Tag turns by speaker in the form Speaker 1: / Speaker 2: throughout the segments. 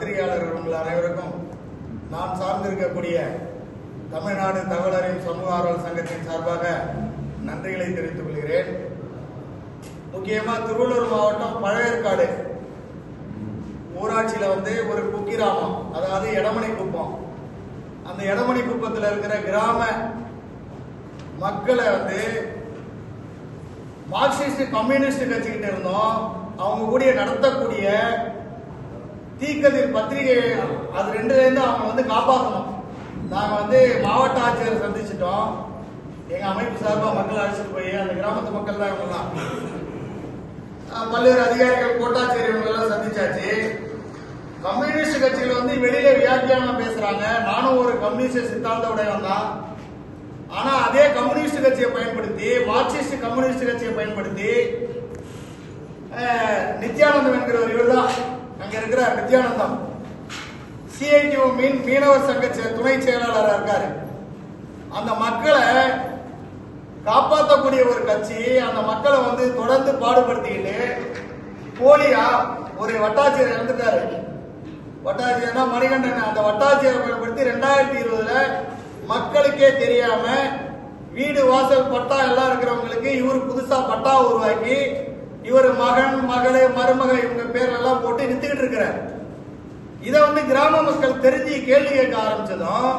Speaker 1: பத்திரிகையாளர்கள் உங்கள் அனைவருக்கும் நான் சார்ந்திருக்கக்கூடிய தமிழ்நாடு தகவலறியும் சமூக ஆர்வல் சங்கத்தின் சார்பாக நன்றிகளை தெரிவித்துக் கொள்கிறேன். முக்கியமாக திருவள்ளூர் மாவட்டம் பழையற்காடு. ஊராட்சியில் வந்து ஒரு குக்கிராமம் அதாவது எடமணி குப்பம் அந்த எடமணி குப்பத்தில் இருக்கிற கிராம மக்களை வந்து மார்க்சிஸ்ட் கம்யூனிஸ்ட் கட்சிக்கிட்டு இருந்தோம். அவங்க கூடிய நடத்தக்கூடிய தீக்கதிர் பத்திரிகை அது ரெண்டுலேருந்து அவங்க வந்து காப்பாற்றணும் நாங்கள் வந்து மாவட்ட ஆட்சியரை சந்திச்சிட்டோம். எங்க அமைப்பு சார்பாக மக்கள் அழைச்சிட்டு போய் அந்த கிராமத்து மக்கள் தான் இவங்கெல்லாம். பல்வேறு அதிகாரிகள் கோட்டாட்சியர் இவங்களெல்லாம் சந்திச்சாச்சு. கம்யூனிஸ்ட் கட்சிகள் வந்து வெளியில வியாக்கியானம் பேசுறாங்க. நானும் ஒரு கம்யூனிஸ்ட் சித்தாந்த உடையவன் தான். ஆனா அதே கம்யூனிஸ்ட் கட்சியை பயன்படுத்தி மார்க்சிஸ்ட் கம்யூனிஸ்ட் கட்சியை பயன்படுத்தி நித்யானந்தம் என்கிற ஒரு இவர் தான் இங்க இருக்கிற நித்யானந்தம். சிஐடிஓ மீன் மீனவர் சங்க செ- துணை செயலாளராக இருக்காரு. அந்த மக்களை காப்பாற்றக்கூடிய ஒரு கட்சி அந்த மக்களை வந்து தொடர்ந்து பாடுபடுத்திக்கிட்டு போலியா ஒரு வட்டாட்சியர் இறந்துட்டாரு. வட்டாட்சியர்னா மணிகண்டன். அந்த வட்டாட்சியரை பயன்படுத்தி ரெண்டாயிரத்தி இருபதுல மக்களுக்கே தெரியாம வீடு வாசல் பட்டா எல்லாம் இருக்கிறவங்களுக்கு இவர் புதுசா பட்டா உருவாக்கி இவர் மகன் மகளே மருமகள் இவங்க பேரெல்லாம் போட்டு நித்துக்கிட்டு இருக்கிறார். இதை வந்து கிராம மக்கள் தெரிஞ்சு கேள்வி கேட்க ஆரம்பிச்சதும்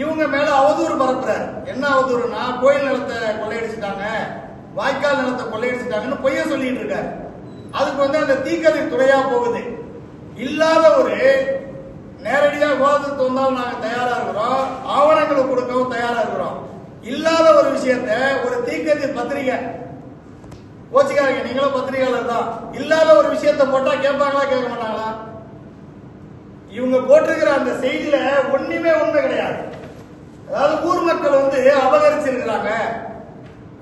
Speaker 1: இவங்க மேல அவதூறு பரப்புறாரு. என்ன அவதூறுனா கோயில் நிலத்தை கொள்ளையடிச்சிட்டாங்க வாய்க்கால் நிலத்தை கொள்ளையடிச்சிட்டாங்கன்னு பொய்ய சொல்லிட்டு இருக்காரு. அதுக்கு வந்து அந்த தீக்கதை துறையா போகுது. இல்லாத ஒரு நேரடியா விவாதத்துக்கு வந்தாலும் நாங்க தயாரா இருக்கிறோம். ஆவணங்களை கொடுக்கவும் தயாரா இருக்கிறோம். இல்லாத ஒரு விஷயத்த ஒரு தீக்கதி பத்திரிகை கோச்சிக்காரங்க நீங்களும் பத்திரிகையாளர் தான். இல்லாத ஒரு விஷயத்த போட்டா கேட்பாங்களா கேட்க மாட்டாங்களா? இவங்க போட்டிருக்கிற அந்த செய்தியில ஒண்ணுமே உண்மை கிடையாது. அதாவது ஊர் மக்கள் வந்து அபகரிச்சிருக்கிறாங்க.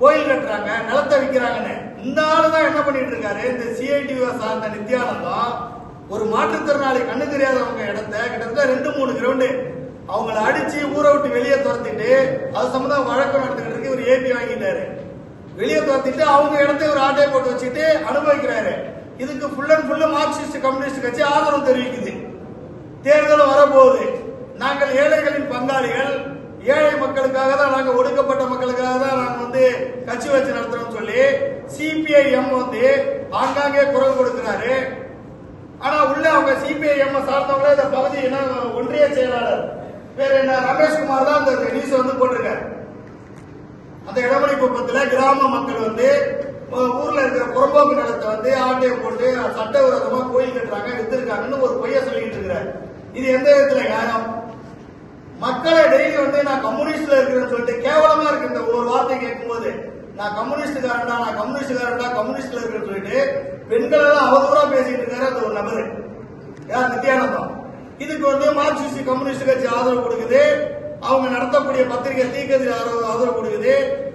Speaker 1: கோயில் கட்டுறாங்க நிலத்தை விற்கிறாங்கன்னு. இந்த ஆளு தான் என்ன பண்ணிட்டு இருக்காரு? இந்த சிஐடி சார்ந்த நித்யானந்தம் ஒரு மாற்றுத்திறனாளி கண்ணு தெரியாதவங்க இடத்த கிட்டத்தட்ட ரெண்டு மூணு கிரவுண்டு அவங்கள அடிச்சு ஊரை விட்டு வெளியே துரத்திட்டு அது சம்பந்தம் வழக்கம் நடந்துகிட்டு இருக்கு. ஒரு ஏபி வாங்கிட்டாரு. வெளியே துரத்திட்டு அவங்க இடத்த ஒரு ஆட்டையை போட்டு வச்சுட்டு அனுபவிக்கிறாரு. இதுக்கு full and full Marxist communist கட்சி ஆதரவு தெரிவிக்குது. தேர்தல் வரப்போகுது. நாங்கள் ஏழைகளின் பங்காளிகள். ஏழை மக்களுக்காக தான் நாங்கள் ஒடுக்கப்பட்ட மக்களுக்காக தான் நாங்கள் வந்து கட்சி வச்சு நடத்துறோம் சொல்லி சிபிஐஎம் வந்து ஆங்காங்கே குரல் கொடுக்கிறாரு. ஆனா உள்ள அவங்க சிபிஐஎம் சார்ந்தவங்களே இந்த பகுதி என்ன ஒன்றிய செயலாளர். பேர் என்ன? ரமேஷ்குமார் தான் அந்த நியூஸ் வந்து போட்டிருக்காரு. அந்த இடமணி குப்பத்துல கிராம மக்கள் வந்து ஊர்ல இருக்கிற புறம்போக்கு நிலத்தை வந்து ஆட்டையை போட்டு சட்டவிரோதமா கோயில் கட்டுறாங்க வித்திருக்காங்கன்னு ஒரு பொய்ய சொல்லிட்டு இருக்கிறார். இது எந்த விதத்துல நியாயம்? மக்களை டெய்லி வந்து நான் கம்யூனிஸ்ட்ல இருக்கிறேன்னு சொல்லிட்டு கேவலமா இருக்கு இந்த ஒரு வார்த்தை கேட்கும்போது. நான் கம்யூனிஸ்டுக்காரன்டா நான் கம்யூனிஸ்டுக்காரன்டா கம்யூனிஸ்ட்ல இருக்கிறேன்னு சொல்லிட்டு பெண்கள் எல்லாம் அவதூறா பேசிட்டு இருக்காரு அந்த ஒரு நபரு. யார்? நித்யானந்தம். இதுக்கு வந்து மார்க்சிஸ்ட் கம்யூனிஸ்ட் கட்சி ஆதரவு கொடுக்குது. அவங்க நடத்தக்கூடிய பத்திரிகை தீக்கதிரி ஆதரவு ஆதரவு கொடுக்குது.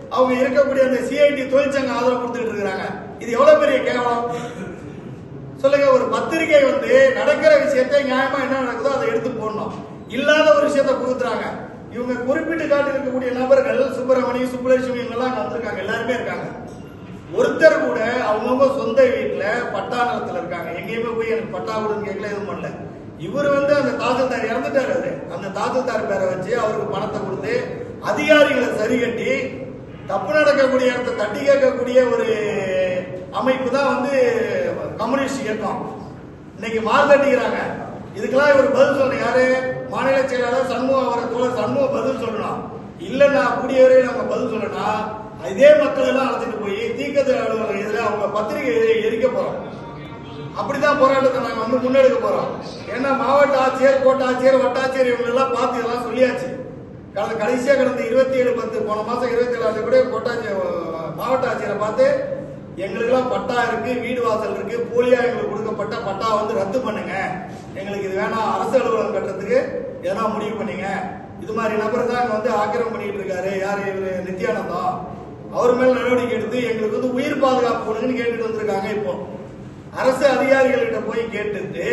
Speaker 1: அவங்க இருக்கக்கூடிய அந்த சிஐடி தொழிற்சங்க ஆதரவு கொடுத்துட்டு இருக்கிறாங்க. இது எவ்வளவு பெரிய கேவலம்? சொல்லுங்க ஒரு பத்திரிகை வந்து நடக்கிற விஷயத்தை நியாயமா என்ன நடக்குதோ அதை எடுத்து போடணும். இல்லாத ஒரு விஷயத்த புகுத்துறாங்க. இவங்க குறிப்பிட்டு காட்டி இருக்கக்கூடிய நபர்கள் சுப்பிரமணியம் சுப்புலட்சுமி இவங்க எல்லாம் அங்க வந்திருக்காங்க. எல்லாருமே இருக்காங்க. ஒருத்தர் கூட அவங்கவுங்க சொந்த வீட்டுல பட்டா நிலத்துல இருக்காங்க. எங்கேயுமே போய் எனக்கு பட்டா கொடுன்னு கேட்கல எதுவும் பண்ணல. இவர் வந்து அந்த தாசில்தார் இறந்துட்டாரு அந்த தாசில்தார் பேரை வச்சு அவருக்கு பணத்தை கொடுத்து அதிகாரிகளை சரி கட்டி தப்பு நடக்கக்கூடிய இடத்தை தட்டி கேட்கக்கூடிய ஒரு அமைப்பு தான் வந்து கம்யூனிஸ்ட் இயக்கம். இன்னைக்கு மார்க்கட்டிக்கிறாங்க இதுக்கெல்லாம் இவர் பதில் சொல்லணும். யாரு? மாநில செயலாளர் சண்முகம் அவரை தோழர் சண்முகம் பதில் சொல்லணும். இல்லைன்னா கூடியவரே நம்ம பதில் சொல்லணும் இதே மக்கள் எல்லாம் அழைச்சிட்டு போய் தீக்கத்தில் அலுவலகம் இதில் அவங்க பத்திரிகை எரிக்க போறோம். அப்படிதான் போராட்டத்தை நாங்க வந்து முன்னெடுக்க போறோம். ஏன்னா மாவட்ட ஆட்சியர் கோட்ட ஆட்சியர் வட்டாட்சியர் இவங்க எல்லாம் பார்த்து இதெல்லாம் சொல்லியாச்சு. கடந்த கடைசியா கடந்த இருபத்தி ஏழு பத்து போன மாசம் இருபத்தி ஏழாவது கூட கோட்டாட்சி மாவட்ட ஆட்சியரை பார்த்து எங்களுக்கெல்லாம் பட்டா இருக்கு வீடு வாசல் இருக்கு போலியா எங்களுக்கு கொடுக்கப்பட்ட பட்டா வந்து ரத்து பண்ணுங்க. எங்களுக்கு இது வேணாம் அரசு அலுவலகம் கட்டுறதுக்கு எதனா முடிவு பண்ணீங்க. இது மாதிரி நபர் தான் இங்கே வந்து ஆக்கிரமம் பண்ணிட்டு இருக்காரு. யார் இவர்? நித்யானந்தம் அவர் மேல நடவடிக்கை எடுத்து எங்களுக்கு வந்து உயிர் பாதுகாப்பு கொடுங்கன்னு கேட்டுட்டு வந்திருக்காங்க இப்போ. அரசு அதிகாரிகள்கிட்ட போய் கேட்டுட்டு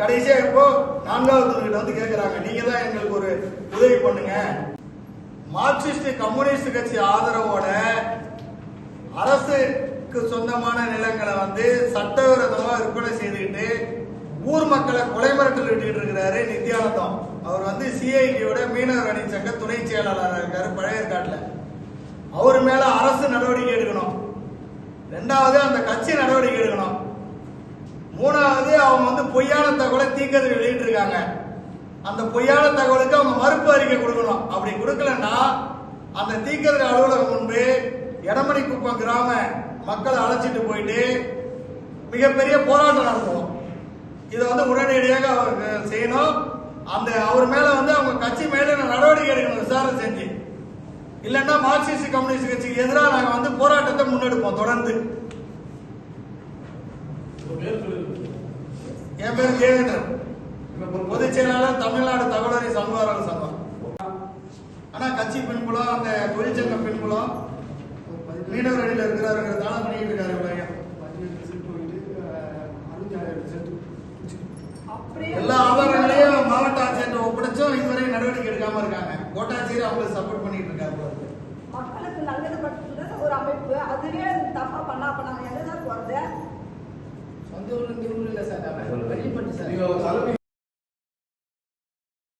Speaker 1: கடைசியா இப்போ நான்காவது கிட்ட வந்து கேட்கிறாங்க நீங்க தான் எங்களுக்கு ஒரு உதவி பண்ணுங்க. மார்க்சிஸ்ட் கம்யூனிஸ்ட் கட்சி ஆதரவோட அரசுக்கு சொந்தமான நிலங்களை வந்து சட்டவிரோதமா விற்பனை செய்துக்கிட்டு ஊர் மக்களை கொலை மிரட்டல் விட்டுக்கிட்டு இருக்கிறாரு நித்யானந்தம் அவர் வந்து சிஐடியோட மீனவர் அணி சங்க துணை செயலாளராக இருக்காரு பழைய அவர் மேல அரசு நடவடிக்கை எடுக்கணும். ரெண்டாவது அந்த கட்சி நடவடிக்கை எடுக்கணும். மூணாவது அவங்க வந்து பொய்யான தகவலை தீக்கிறது வெளியிட்டு இருக்காங்க அந்த பொய்யான தகவலுக்கு அவங்க மறுப்பு அறிக்கை கொடுக்கணும். அப்படி கொடுக்கலன்னா அந்த தீக்கதிர் அலுவலகம் முன்பு எடமணி குப்பம் கிராம மக்களை அழைச்சிட்டு போயிட்டு மிகப்பெரிய போராட்டம் நடத்துவோம். இதை வந்து உடனடியாக அவருக்கு செய்யணும். அந்த அவர் மேல வந்து அவங்க கட்சி மேல நடவடிக்கை எடுக்கணும் விசாரணை செஞ்சு. இல்லைன்னா மார்க்சிஸ்ட் கம்யூனிஸ்ட் கட்சிக்கு எதிராக நாங்கள் வந்து போராட்டத்தை முன்னெடுப்போம் தொடர்ந்து. என் பேர் தேவேந்திரன். பொதுச் செயலாளர் தமிழ்நாடு தகவலறி சமூகாரர் சங்கம். ஆனா கட்சி பின்புலம் அந்த தொழிற்சங்க பின்புலம் மீனவர் அணியில் தானம் பண்ணிட்டு இருக்காரு எல்லா ஆதாரங்களையும் மாவட்ட ஆட்சியர் ஒப்படைச்சும் இதுவரை நடவடிக்கை எடுக்காம இருக்காங்க. கோட்டாட்சியர் அவங்களுக்கு சப்போர்ட் பண்ணிட்டு இருக்காரு
Speaker 2: மக்களுக்கு நல்லது பண்றது ஒரு அமைப்பு. அதுவே தப்பா பண்ணா பண்ணாங்க என்னதான் போறது?
Speaker 3: சொந்த ஊர்ல இருந்து ஊர்ல சார் வெளிப்பட்டு சார்.